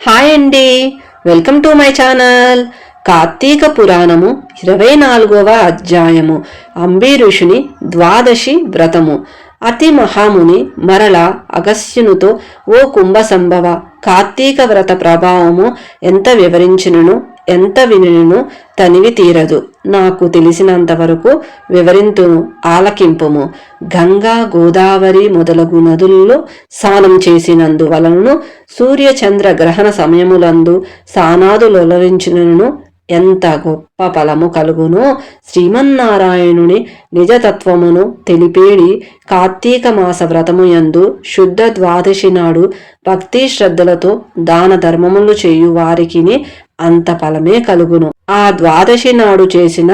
Hi అండి. Welcome to my channel. Karthika పురాణము ఇరవై నాలుగవ అధ్యాయము. అంబీ ఋషుని ద్వాదశి వ్రతము. అతి మహాముని మరల అగస్యునుతో ఓ కుంభ సంభవ కార్తీక వ్రత ప్రభావము ఎంత వివరించినను? ఎంత వినును తనివి తీరదు. నాకు తెలిసినంత వరకు వివరింతును ఆలకింపుము. గంగా గోదావరి మొదలగు నదుల్లో స్నానం చేసినందువలనను సూర్య సూర్యచంద్ర గ్రహణ సమయములందు సానాదులొలరించినను ఎంత గొప్ప ఫలము కలుగునో. శ్రీమన్నారాయణుని నిజతత్వమును తెలిపేడి కార్తీక మాస వ్రతము యందు శుద్ధ ద్వాదశి నాడు భక్తి శ్రద్ధలతో దాన ధర్మములు చేయు వారికిని అంత ఫలమే కలుగును. ఆ ద్వాదశి నాడు చేసిన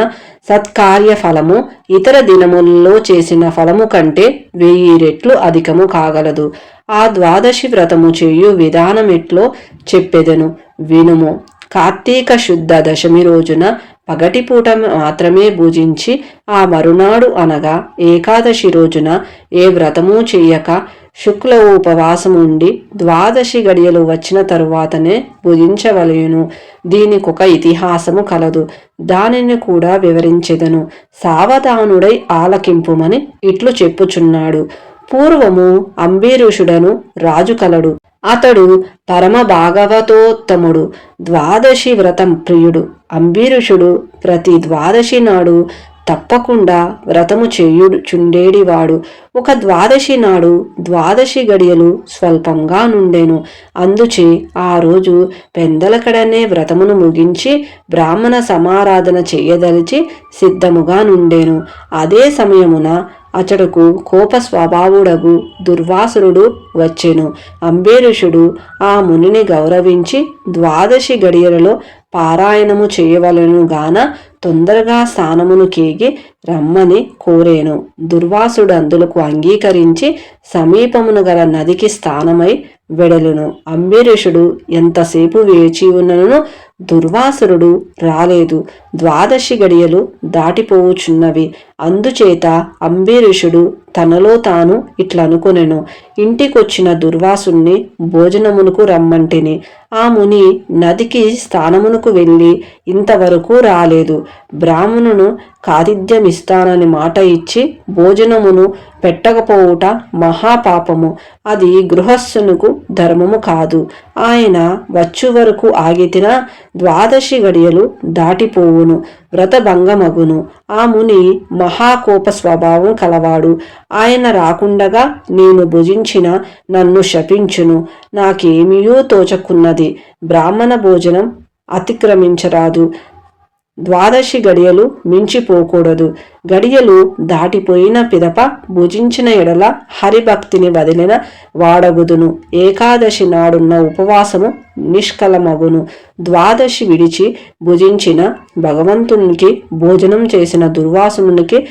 సత్కార్య ఫలము ఇతర దినముల్లో చేసిన ఫలము కంటే వెయ్యి రెట్లు అధికము కాగలదు. ఆ ద్వాదశి వ్రతము చేయు విధానం ఎట్లో చెప్పెదను. వినుము. కార్తీక శుద్ధ దశమి రోజున పగటిపూట మాత్రమే భుజించి ఆ మరునాడు అనగా ఏకాదశి రోజున ఏ వ్రతము చెయ్యక శుక్ల ఉపవాసం ఉండి ద్వాదశి గడియలు వచ్చిన తరువాతనే భుజించవలయును దీనికొక ఇతిహాసము కలదు. దానిని కూడా వివరించెదను. సావధానుడై ఆలకింపుమని ఇట్లు చెప్పుచున్నాడు. పూర్వము అంబీరుషుడను రాజు కలడు. అతడు పరమ భాగవతోత్తముడు ద్వాదశి వ్రతం ప్రియుడు. అంబీరుషుడు ప్రతి ద్వాదశి నాడు తప్పకుండా వ్రతము చేయుడు చుండేడివాడు ఒక ద్వాదశి నాడు ద్వాదశి గడియలు స్వల్పంగా నుండెను. అందుచే ఆ రోజు పెందలకడనే వ్రతమును ముగించి బ్రాహ్మణ సమారాధన చేయదలిచి సిద్ధముగా నుండెను. అదే సమయమున అతడుకు కోప స్వభావుడగు దుర్వాసురుడు వచ్చెను. అంబేరుషుడు ఆ మునిని గౌరవించి ద్వాదశి గడియలలో పారాయణము చేయవలను గాన తొందరగా స్థానమును కేగి రమ్మని కోరేను. దుర్వాసుడు అందులకు అంగీకరించి సమీపమును గల నదికి స్థానమై వెడలును. అంబరీషుడు ఎంతసేపు వేచి ఉన్నను దుర్వాసురుడు రాలేదు. ద్వాదశి గడియలు దాటిపోవుచున్నవి. అందుచేత అంబరీషుడు తనలో తాను ఇట్లనుకొనెను ఇంటికొచ్చిన దుర్వాసుణ్ణి భోజనమునకు రమ్మంటిని ఆ ముని నదికి స్థానమునకు వెళ్ళి ఇంతవరకు రాలేదు. బ్రాహ్మణును కాతిథ్యమిస్తానని మాట ఇచ్చి భోజనమును పెట్టకపోవుట మహాపాపము. అది గృహస్థునకు ధర్మము కాదు. ఆయన వచ్చు వరకు ఆగితిన ద్వాదశి గడియలు దాటిపోవును వ్రతభంగమగును. ఆ ముని మహాకోప స్వభావం కలవాడు. ఆయన రాకుండగా నేను భుజించిన నన్ను శపించును. నాకేమియూ తోచకున్నది. బ్రాహ్మణ భోజనం అతిక్రమించరాదు. ద్వాదశి గడియలు మించిపోకూడదు. గడియలు దాటిపోయిన పిదప భుజించిన ఎడల హరిభక్తిని వదిలిన వాడగుదును. ఏకాదశి నాడున్న ఉపవాసము నిష్కలమగును. ద్వాదశి విడిచి భుజించిన భగవంతునికి భోజనం చేసిన దుర్వాసమునికి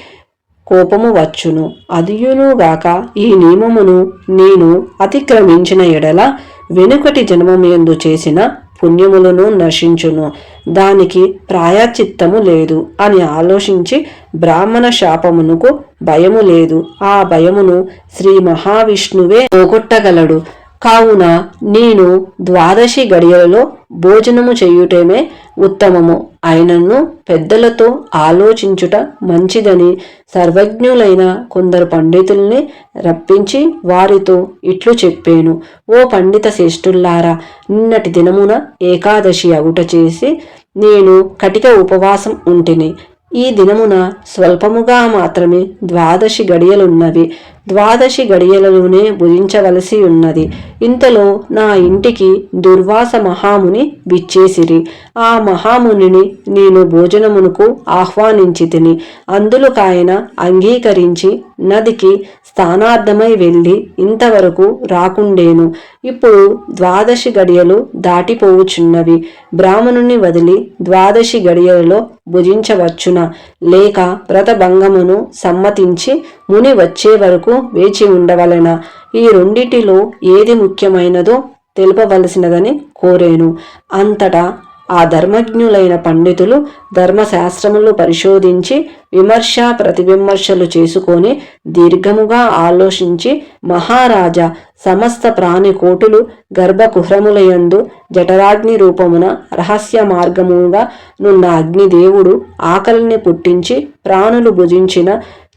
కోపము వచ్చును. అదియునుగాక ఈ నియమమును నేను అతిక్రమించిన ఎడల వెనుకటి జన్మమయందు చేసిన పుణ్యములను నశించును. దానికి ప్రాయచిత్తము లేదు అని ఆలోచించి బ్రాహ్మణ శాపమునకు భయము లేదు. ఆ భయమును శ్రీ మహావిష్ణువే పోగొట్టగలడు. కావున నేను ద్వాదశి గడియలలో భోజనము చేయుటమే ఉత్తమము. ఆయనను పెద్దలతో ఆలోచించుట మంచిదని సర్వజ్ఞులైన కొందరు పండితుల్ని రప్పించి వారితో ఇట్లు చెప్పాను. ఓ పండిత శ్రేష్ఠుల్లారా నిన్నటి దినమున ఏకాదశి అవుట చేసి నేను కటిక ఉపవాసం ఉంటిని. ఈ దినమున స్వల్పముగా మాత్రమే ద్వాదశి గడియలున్నవి. ద్వాదశి గడియలలోనే భుజించవలసి ఉన్నది. ఇంతలో నా ఇంటికి దుర్వాస మహాముని విచ్చేసిరి. ఆ మహామునిని నేను భోజనమునకు ఆహ్వానించి తిని అందులోకాయన అంగీకరించి నదికి స్థానార్థమై వెళ్ళి ఇంతవరకు రాకుండేను. ఇప్పుడు ద్వాదశి గడియలు దాటిపోవుచున్నవి బ్రాహ్మణుని వదిలి ద్వాదశి గడియలలో భుజించవచ్చున? లేక వ్రతభంగమును సమ్మతించి ముని వచ్చే వరకు వేచి ఉండవలన. ఈ రెండిటిలో ఏది ముఖ్యమైనదో తెలుపవలసినదని కోరేను. అంతటా ఆ ధర్మజ్ఞులైన పండితులు ధర్మశాస్త్రములు పరిశోధించి విమర్శ ప్రతివిమర్శలు చేసుకొని దీర్ఘముగా ఆలోచించి మహారాజా సమస్త ప్రాణికోటులు గర్భకుహ్రములయందు జఠరాగ్ని రూపమున రహస్య మార్గముగా నున్న అగ్నిదేవుడు ఆకలిని పుట్టించి ప్రాణులు భుజించిన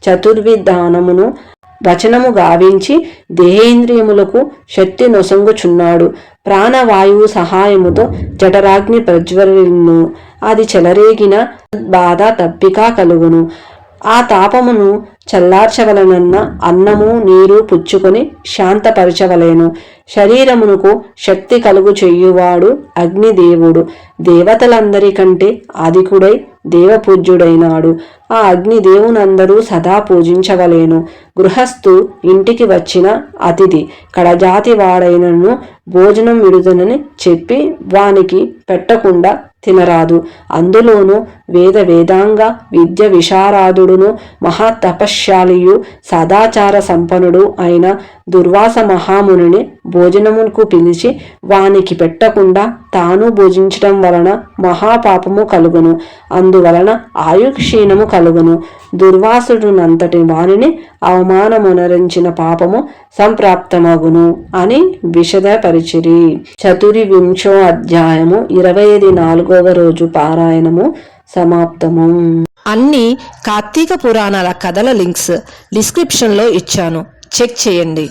చతుర్విధానమును వచనము గావించి దేహేంద్రియములకు శక్తి నొసంగుచున్నాడు. ప్రాణవాయువు సహాయముతో జఠరాగ్ని ప్రజ్వలిను. అది చెలరేగిన బాధ తప్పిక కలుగును. ఆ తాపమును చల్లార్చవలనన్న అన్నము నీరు పుచ్చుకొని శాంతపరచవలేను. శరీరమునకు శక్తి కలుగు చెయ్యువాడు అగ్నిదేవుడు. దేవతలందరికంటే అధికుడై దేవపూజ్యుడైనాడు. ఆ అగ్నిదేవునందరూ సదా పూజించవలేను. గృహస్థు ఇంటికి వచ్చిన అతిథి కడజాతి వాడైనను భోజనం విడుదనని చెప్పి వానికి పెట్టకుండా తినరాదు. అందులోనూ వేద వేదాంగ విద్య విశారాదుడును మహాతపశ్శాలియు సదాచార సంపన్నుడు అయిన దుర్వాస మహామునిని భోజనమునకు పిలిచి వానికి పెట్టకుండా తాను భోజించడం వలన మహాపాపము కలుగును. అందువలన ఆయుక్షీణము కలుగును. దుర్వాసుడునంతటి వానిని అవమానమునరించిన పాపము సంప్రాప్తమగును అని విశదపరిచిరి చతుర్వింశో అధ్యాయము ఇరవై ఐదు నాలుగవ రోజు పారాయణము సమాప్తము. అన్ని కార్తీక పురాణాల కథల లింక్స్ డిస్క్రిప్షన్లో ఇచ్చాను. చెక్ చేయండి.